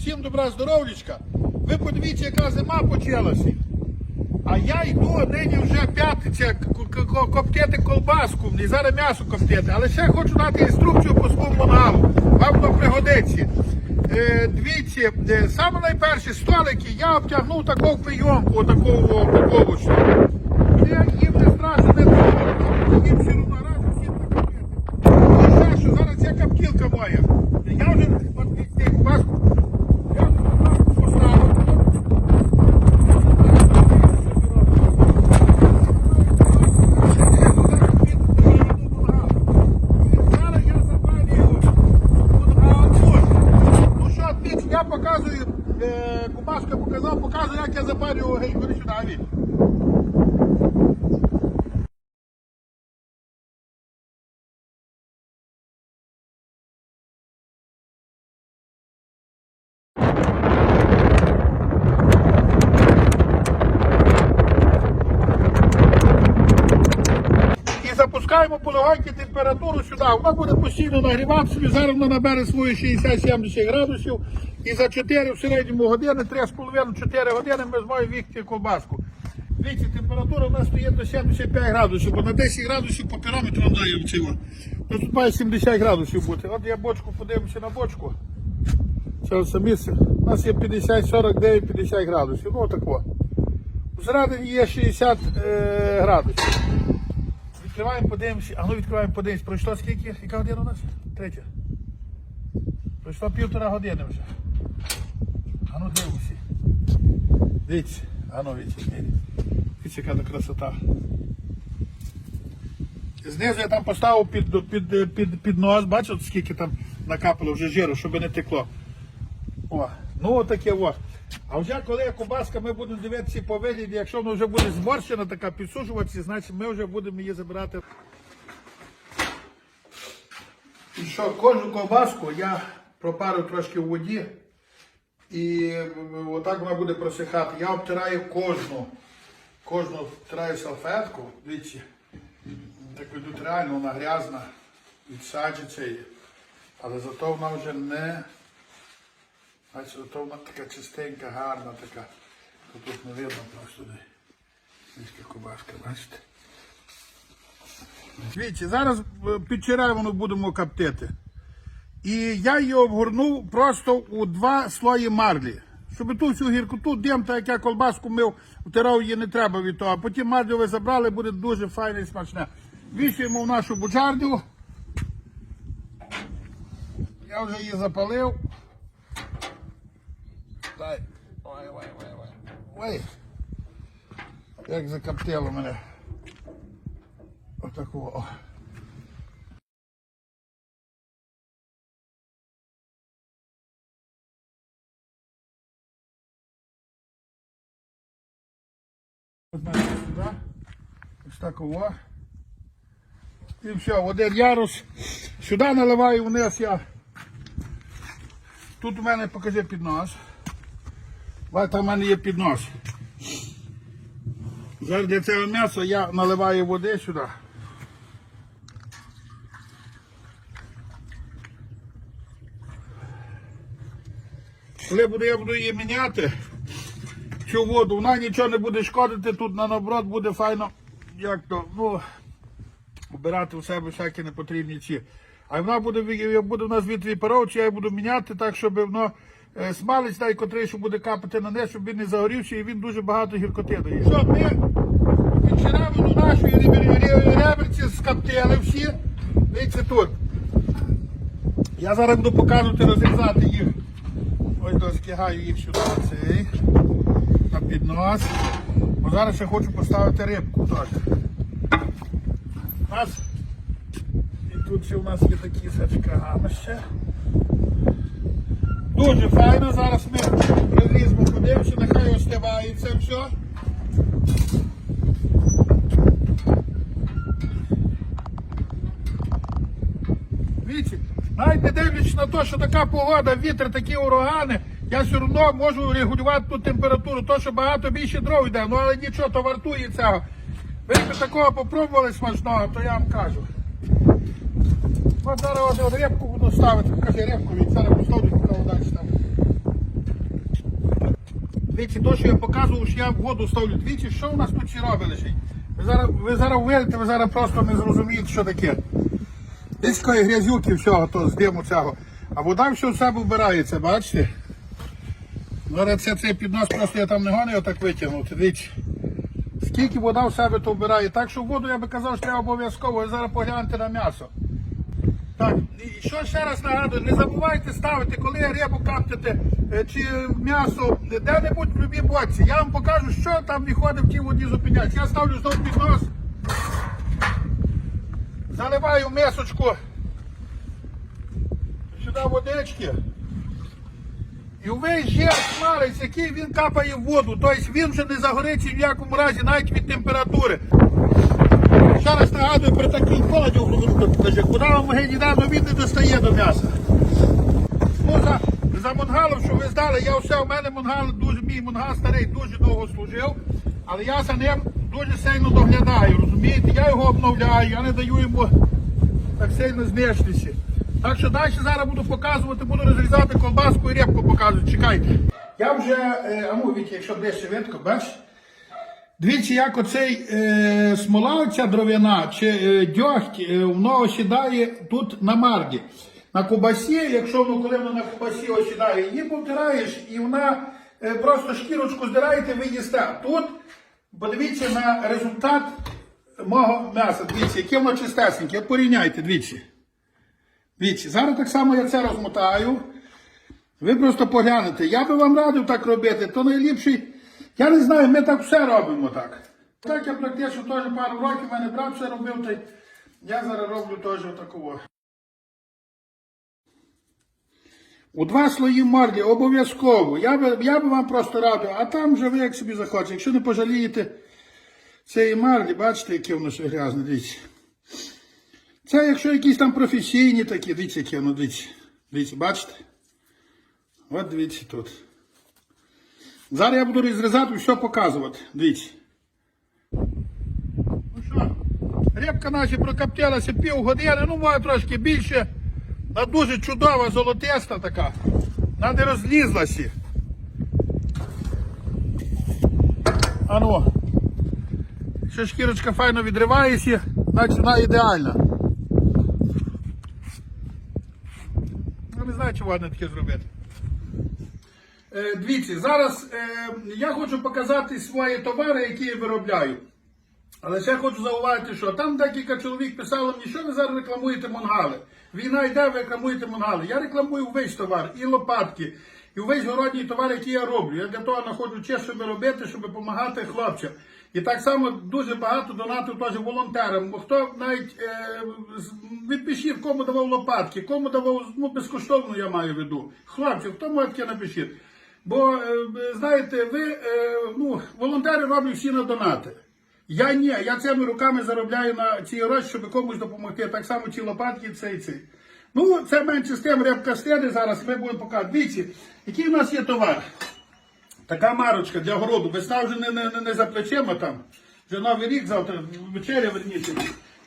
Всім добра здоров'ячка. Ви подивіться, яка зима почалася. А я йду нині вже п'ятниця коптити колбаску, і зараз м'ясо коптити. Але ще хочу дати інструкцію по своєму мангалу. Вам воно пригодиться. Е, дивіться, е, саме найперші столики я обтягнув таку прийомку, таку упаковочну. Їм не страшно, не треба. Їм все одно раз ще що, зараз ця каптілка моя. Я вже от від колбаску. Я вже колбаску поставив. Зараз я запалюю. Ну що, Піч, я показую, е, Кубашка показав, показую, як я запалюю гей, бери сюди, Авіль. І запускаємо полегоньки температуру сюди. Вона буде постійно нагріватися. Зараз вона набере свої 60-70 градусів. І за 4 в середньому години, 3,5-4 години ми зможемо вікти колбаску. Дивіться, температура у нас стоїть до 75 градусів, бо на 10 градусів по пірометру дає. Ну, Тут має 70 градусів бути. От я бочку подивимося на бочку. Це ось місце. У нас є 50, 49, 50 градусів. Ну отако. Всередині є 60 е, градусів. Відкриваємо, подивимося. А ну відкриваємо, подивимося. Пройшло скільки? Яка година у нас? Третя. Пройшло півтора години вже. А ну дивимося. Дивіться. А ну дивіться. Яка красота. Знизу я там поставив під, під, під, під нос, бачите, скільки там накапало вже жиру, щоб не текло. О, ну отаке о. А вже коли кубаска ми будемо дивитися по вигляді, якщо вона вже буде зморщена, така підсушуватися, значить ми вже будемо її забирати. І що, кожну ковбаску я пропарю трошки в воді. І отак вона буде просихати. Я обтираю кожну. Кожну втираю салфетку. Дивіться. Так ведуть реально вона грязна. Відсаджиться її. Але зато вона вже не. Бачите, зато вона така чистенька, гарна така. Тут, не видно просто. Дивіться, кубашка, бачите. Дивіться, зараз е, під черевину будемо коптити. І я її обгорнув просто у два слої марлі. Щоб ту всю гіркоту, дим, так як я колбаску мив, втирав її не треба від того. А потім марлю ви забрали, буде дуже файне і смачне. Вішуємо в нашу буджардю. Я вже її запалив. Ой, ой, ой, ой. Як закоптило мене. Отакого. О. Мене сюди. Ось так о. І все, один ярус. Сюди наливаю вниз я. Тут у мене покажи піднос. Бачите, у мене є піднос. Зараз для цього м'яса я наливаю води сюди. Коли буду, я буду її міняти, цю воду, вона нічого не буде шкодити, тут на наоборот буде файно, як то, ну, обирати у себе всякі непотрібні ці. А вона буде, буде у нас паровчі, я її буду міняти так, щоб воно смалець, дай котрий, що буде капати на низ, щоб він не загорівся і він дуже багато гіркоти дає. Що, ми під черевину нашої реберці скоптили всі. Дивіться тут. Я зараз буду показувати розрізати їх. Ось доскигаю їх сюди цей, на піднос. Бо зараз ще хочу поставити рибку. У нас і тут ще у нас є такі сачками ще. Дуже файно. Зараз ми розрізимо, подивимося, нехай остиває це все. Віці, навіть не дивлячись на те, що така погода, вітер, такі урагани, я все одно можу регулювати ту температуру, то що багато більше дров йде, ну але нічого, то вартує цього. Ви б такого попробували смачного, то я вам кажу. От зараз рибку буду ставити, покажи рибку, від зараз поставлю, поки далі там. Дивіться, то, що я показував, що я в воду ставлю. Дивіться, що у нас тут сіроби лежить. Ви зараз, ви зараз вийдете, ви зараз просто не зрозумієте, що таке. Десь такої грязюки всього, то з диму цього. А вода все в себе вбирається, бачите? Зараз це цей піднос просто я там не гоню, отак витягнути. Дивіться. Скільки вода в себе то вбирає. Так що воду я би казав, що треба обов'язково. Ви зараз погляньте на м'ясо. Так, і що ще раз нагадую, не забувайте ставити, коли рибу каптите е, чи м'ясо де-небудь в любій боці. Я вам покажу, що там виходить в тій воді зупиняється. Я ставлю знову піднос, заливаю мисочку сюди водички. І увесь жир смалець, який він капає в воду. Тобто він вже не загориться в якому разі, навіть від температури. Ще раз нагадую про такий поділ, каже, куди вам йде, але він не достає до м'яса. Ну, за, за що ви здали, я все, у мене мунгал дуже, мій мунгал старий дуже довго служив, але я за ним дуже сильно доглядаю, розумієте? Я його обновляю, я не даю йому так сильно знищитися. Так що далі зараз буду показувати, буду розрізати колбаску і репку показувати. Чекайте. Я вже, е, а ну, Вітя, якщо ближче видко, бачиш? Дивіться, як оцей е, смола, оця дров'яна чи е, дьогть, е, воно осідає тут на марді. На кубасі, якщо воно коли воно на кубасі осідає, її повтираєш і вона е, просто шкірочку здираєте, ви їсте. Тут подивіться на результат мого м'яса. Дивіться, яке воно чистесеньке. От порівняйте, дивіться. Дивіться, зараз так само я це розмотаю. Ви просто поглянете. Я би вам радив так робити, то найліпший. Я не знаю, ми так все робимо так. Так я практично теж пару років, мене брат все робив, та я зараз роблю теж такого. У два слої морді обов'язково. Я би, я би вам просто радив, а там вже ви як собі захочете. Якщо не пожалієте цієї марлі, бачите, яке воно ще грязне, дивіться. Це якщо якісь там професійні такі, дивіться, яке воно, дивіться. Дивіться, бачите? От дивіться тут. Зараз я буду розрізати все показувати. Дивіться. Ну що, рибка наша прокоптилася півгодини, ну має трошки більше. Вона дуже чудова, золотиста така. Вона не розлізлася. А ну. Що шкірочка файно відривається, значить вона ідеальна. Я не знаю, чого вона таке зробити. Е, Дивіться, зараз е, я хочу показати свої товари, які я виробляю. Але ще хочу зауважити, що там декілька чоловік писало мені, що ви зараз рекламуєте мангали. Війна йде, ви рекламуєте мангали. Я рекламую весь товар, і лопатки, і весь городній товар, який я роблю. Я для того знаходжу час, щоб робити, щоб допомагати хлопцям. І так само дуже багато донатів теж волонтерам. Хто навіть е, відпишіть, кому давав лопатки, кому давав ну, безкоштовно, я маю в виду. Хлопці, хто таке напишіть. Бо е, знаєте, ви е, ну, волонтери роблять всі на донати. Я ні, я цими руками заробляю на ці гроші, щоб комусь допомогти. Так само ці лопатки, це і це. Ну, це менше з тим рибка стеди. Зараз ми будемо показувати. Дивіться, який у нас є товар. Така марочка для городу. Весна вже не, не, не, за плечима там. Вже новий рік завтра, вечеря верніше.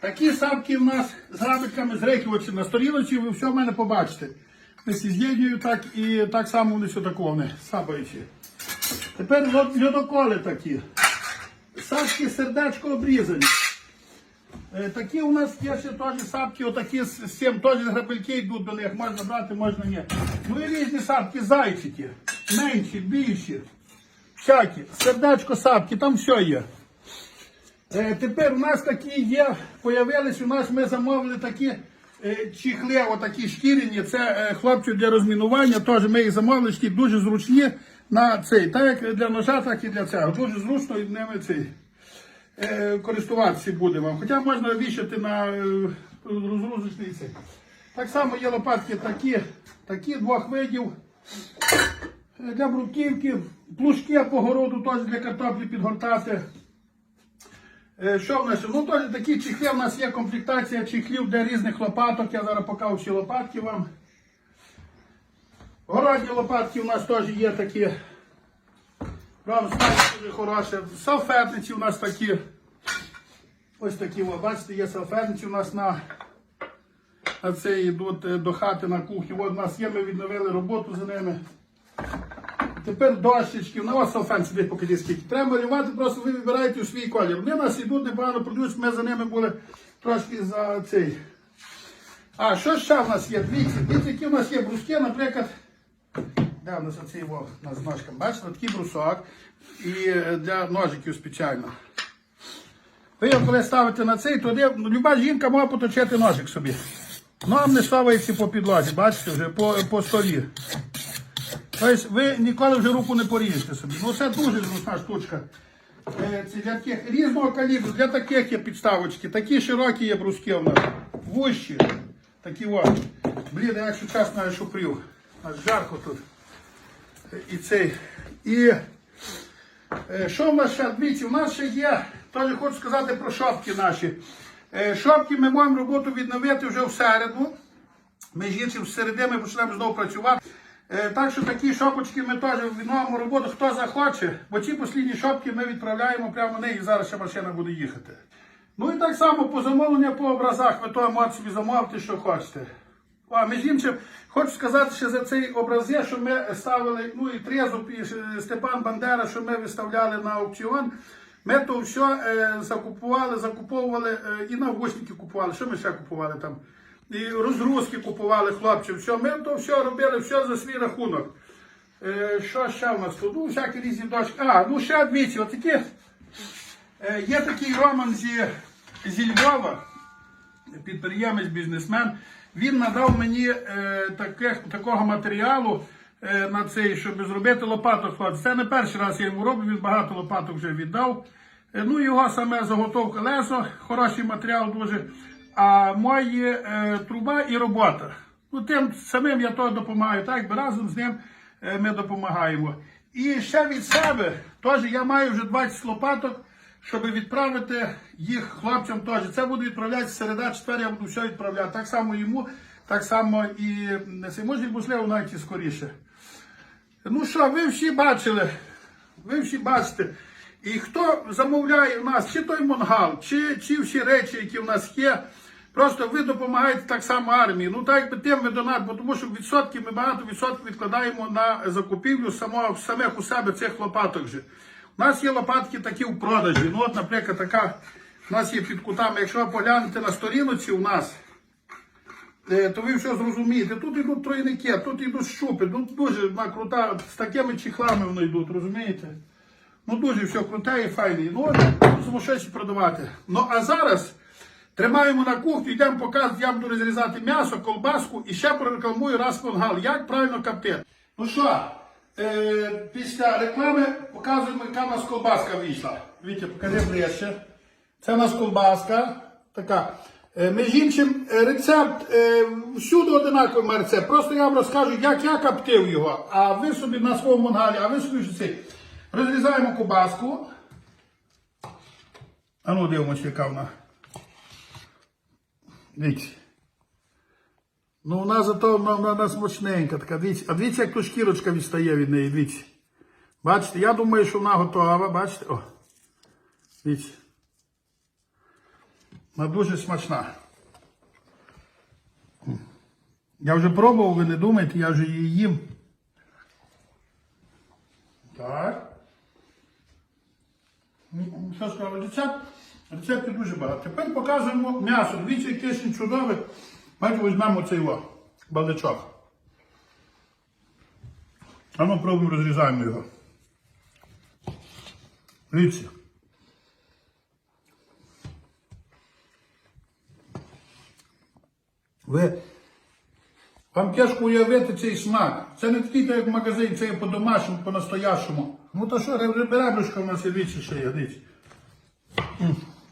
Такі сапки в нас з грабиками, з рейківочі на сторіночі, ви все в мене побачите. З'єднюю так і так само вони все такого вони сапаючі. Тепер льод- льодоколи такі. Сапки сердечко обрізані. Е, Такі у нас є ще теж сапки, отакі з цим теж грабельки йдуть до них, можна брати, можна ні. Ну і різні сапки, зайчики, менші, більші, всякі, сердечко сапки, там все є. Е, тепер у нас такі є, появились, у нас ми замовили такі чехли, отакі шкіряні, це е, хлопців для розмінування, теж ми їх замовили, такі дуже зручні на цей, так як для ножа, так і для цього. Дуже зручно і ними цей е, користуватися буде вам. Хоча можна вішати на е, розгрузочний цей. Так само є лопатки такі, такі двох видів. Для бруківки, плужки по городу теж для картоплі підгортати. Е, Що в нас? Ну, теж такі чехли, у нас є комплектація чехлів для різних лопаток. Я зараз покажу всі лопатки вам. Городні лопатки у нас теж є такі. Вам дуже хороше. Салфетниці у нас такі. Ось такі, о, бачите, є салфетниці у нас на, на це йдуть е, до хати на кухню. От у нас є, ми відновили роботу за ними. Тепер дощечки, на вас салфен сюди покажи скільки. Треба малювати, просто ви вибираєте у свій колір. Вони нас ідуть непогано продюють, ми за ними були трошки за цей. А що ще в нас є? Дивіться, дивіться, які в нас є бруски, наприклад. Де у нас оцей на з ножками? Бачите, такий брусок і е, для ножиків спеціально. Ви його коли ставите на цей, то де, ну, люба жінка може поточити ножик собі. Ну, а не ставиться по підлозі, бачите, вже по, по столі. Тобто ви ніколи вже руку не поріжете собі. Ну це дуже зручна штучка. Е, Це для таких різного калібру, для таких є підставочки, такі широкі є бруски у нас. Вущі. Такі от. Блін, я якщо чесно, я шупрів. Аж жарко тут. І цей. І е, що в нас ще? Дивіться, у нас ще є, теж хочу сказати про шопки наші. Е, Шопки ми маємо роботу відновити вже в середу. Ми жінці в середи ми почнемо знову працювати. Е, Так що такі шопочки ми теж відновимо роботу, хто захоче, бо ці послідні шопки ми відправляємо прямо них, і зараз ще машина буде їхати. Ну і так само по замовленню по образах, ви то можете собі замовити, що хочете. А, між іншим, хочу сказати, що за цей образи, що ми ставили, ну і Трезуб, і Степан Бандера, що ми виставляли на аукціон, ми то все е, закупували, закуповували е, і навушники купували. Що ми ще купували там? І розгрузки купували хлопців. Все, ми то все робили, все за свій рахунок. Е, що ще в нас тут? Ну, всякі різні дошки. А, ну ще дивіться, отакі. Е, є такий Роман зі, зі Львова, підприємець, бізнесмен. Він надав мені е, таких, такого матеріалу е, на цей, щоб зробити лопаток. Це не перший раз я йому роблю, він багато лопаток вже віддав. Е, ну, його саме заготовка лесо, хороший матеріал дуже. А мої е, труба і робота. Ну, тим самим я то допомагаю, так би разом з ним е, ми допомагаємо. І ще від себе, теж я маю вже 20 лопаток, щоб відправити їх хлопцям теж. Це буде відправляти середа, четвер, я буду все відправляти. Так само йому, так само і може можливо навіть і скоріше. Ну що, ви всі бачили, ви всі бачите. І хто замовляє у нас, чи той мангал, чи, чи всі речі, які в нас є, просто ви допомагаєте так само армії. Ну так якби тим ви донат, бо тому що відсотки ми багато відсотків відкладаємо на закупівлю самого, самих у себе цих лопаток. же. У нас є лопатки такі в продажі. Ну от, наприклад, така у нас є під кутами. Якщо ви поглянете на сторінці у нас, е, то ви все зрозумієте. Тут йдуть тройники, тут йдуть щупи, ну дуже крута, з такими чехлами воно йдуть, розумієте? Ну дуже все круте і файне. Ну от щось продавати. Ну а зараз тримаємо на кухню, йдемо показувати, я буду розрізати м'ясо, колбаску і ще прорекламую раз мангал. Як правильно коптити. Ну що, е, після реклами показуємо, яка у нас колбаска вийшла. Вітя, покажи ближче. Це у нас колбаска. Така. Е, Між іншим, е, рецепт е, всюди одинаковий рецепт. Просто я вам розкажу, як я коптив його, а ви собі на своєму мангалі, а ви собі цей. Розрізаємо кубаску. А ну дивимося, яка вона. Дивіться. Ну, вона зато вона, вона, вона смачненька така. Дивіться. А дивіться, як тут шкірочка відстає від неї. Дивіться. Бачите, я думаю, що вона готова. Бачите? О. Дивіться. Вона дуже смачна. Я вже пробував, ви не думайте, я вже її їм. Так. Ну, Що сказали, рецепт? Рецептів дуже багато. Тепер показуємо м'ясо. Дивіться, яке ще чудове. Бачите, візьмемо цей о. А ми пробуємо розрізаємо його. Дивіться. Ви вам тяжко уявити цей смак. Це не такий, як в магазині, це є по-домашньому, по-настоящому. Ну то що, ребришка в нас є дивіться, ще є, дивіться.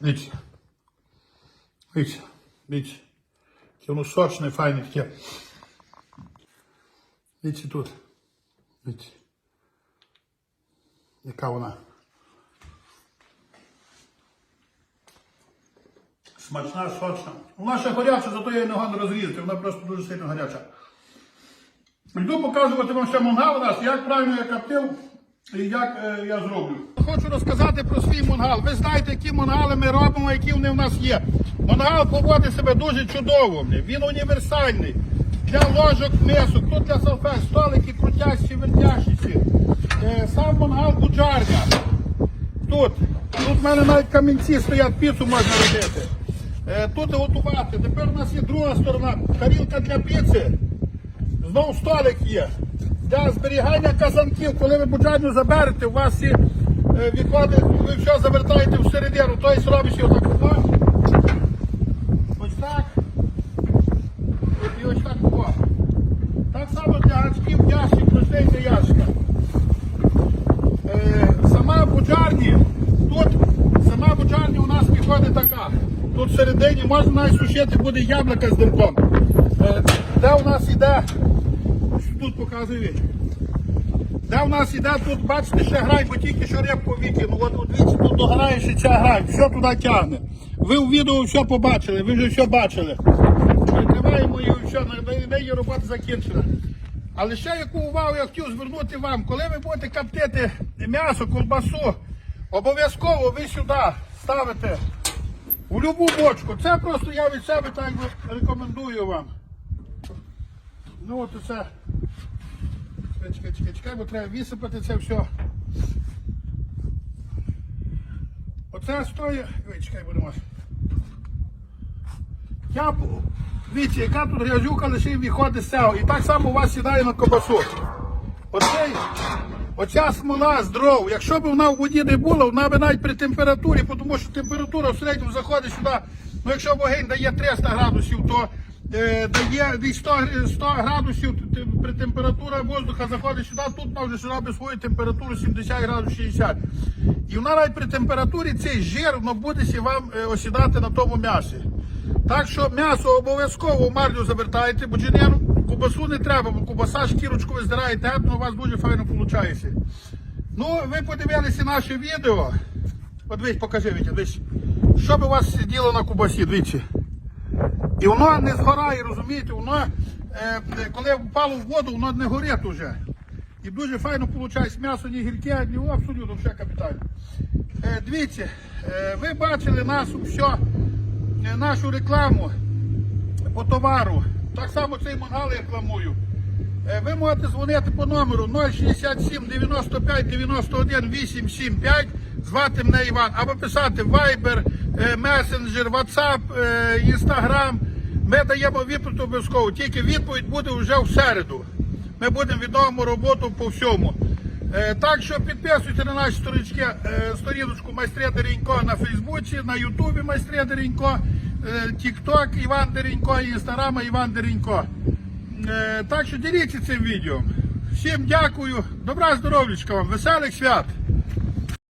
Дивіться. Дивіться, дивіться. Воно сочне, файне таке. Дивіться тут. Дивіться. Яка вона. Смачна, сочна. Вона ще гаряча, зато я її не розрізати, вона просто дуже сильно гаряча. Йду показувати вам ще мангал у нас, як правильно я коптив і як е, я зроблю. Хочу розказати про свій мангал. Ви знаєте, які мангали ми робимо, які вони в нас є. Мангал поводить себе дуже чудово. Він універсальний. Для ложок, мисок, тут для салфет, столики крутящі, вертящі. буджарня. Тут. Тут в мене навіть камінці стоять, піцу можна робити. Е, Тут готувати. Тепер у нас є друга сторона. Тарілка для піци. Знову столик є. Для зберігання казанків, коли ви буджарню заберете, у вас є е, відходи, ви все завертаєте всередину, тобто робиш його так. Ось так. І ось так. о. Так само для гачків ящик, рождення ящика. Е, сама буджарні, тут сама буджарня у нас виходить така. Тут всередині можна навіть сушити буде яблука з димком. Е, де у нас іде, тут показую віч. Де у нас іде, тут бачите, ще грай, бо тільки що рибку викинув. От двічі тут дограє ще ця грай, все туди тягне. Ви у відео все побачили, ви вже все бачили. Прикриваємо і все, на неї робота закінчена. Але ще яку увагу я хотів звернути вам, коли ви будете коптити м'ясо, колбасу, обов'язково ви сюди ставите у любу бочку. Це просто я від себе так рекомендую вам. Ну от оце. Чекай, чекай, чекай, бо треба висипати це все. Оце стоїть. Ой, чекай, будемо. Я, дивіться, яка тут грязюка лише виходить з цього. І так само у вас сідає на кобасу. Оцей, оця смола з дров, якщо б вона в воді не була, вона б навіть при температурі, тому що температура в середньому заходить сюди. Ну якщо вогонь дає 300 градусів, то дає десь 100, 100 градусів при температура воздуха заходить сюди, тут вона вже сюди робить свою температуру 70 градусів 60. І вона навіть при температурі цей жир буде вам е, осідати на тому м'ясі. Так що м'ясо обов'язково в марлю завертайте, бо джинеру кубасу не треба, бо кубаса шкірочку ви здираєте, а у вас дуже файно виходить. Ну, ви подивилися наше відео. От дивись, покажи, Вітя. Що б у вас сиділо на кубасі, дивіться. І воно не згорає, розумієте, воно, е, коли впало в воду, воно не горить уже. І дуже файно виходить м'ясо, ні гірке, ні абсолютно все капітально. Е, дивіться, е, ви бачили нашу все, е, нашу рекламу по товару. Так само цей мангал рекламую. Е, Ви можете дзвонити по номеру 067 95 91 875, звати мене Іван, або писати Viber, е, Messenger, WhatsApp, е, Instagram. Ми даємо відповідь обов'язково, тільки відповідь буде вже в середу. Ми будемо відомимо роботу по всьому. Е, Так що підписуйте на наші сторіночки, е, сторіночку Майстре Деренько на Фейсбуці, на Ютубі Майстре Деренько, Тікток Іван Деренько, Інстаграма Іван Деренько. Так що діліться цим відео. Всім дякую, добра здоров'ячка вам, веселих свят!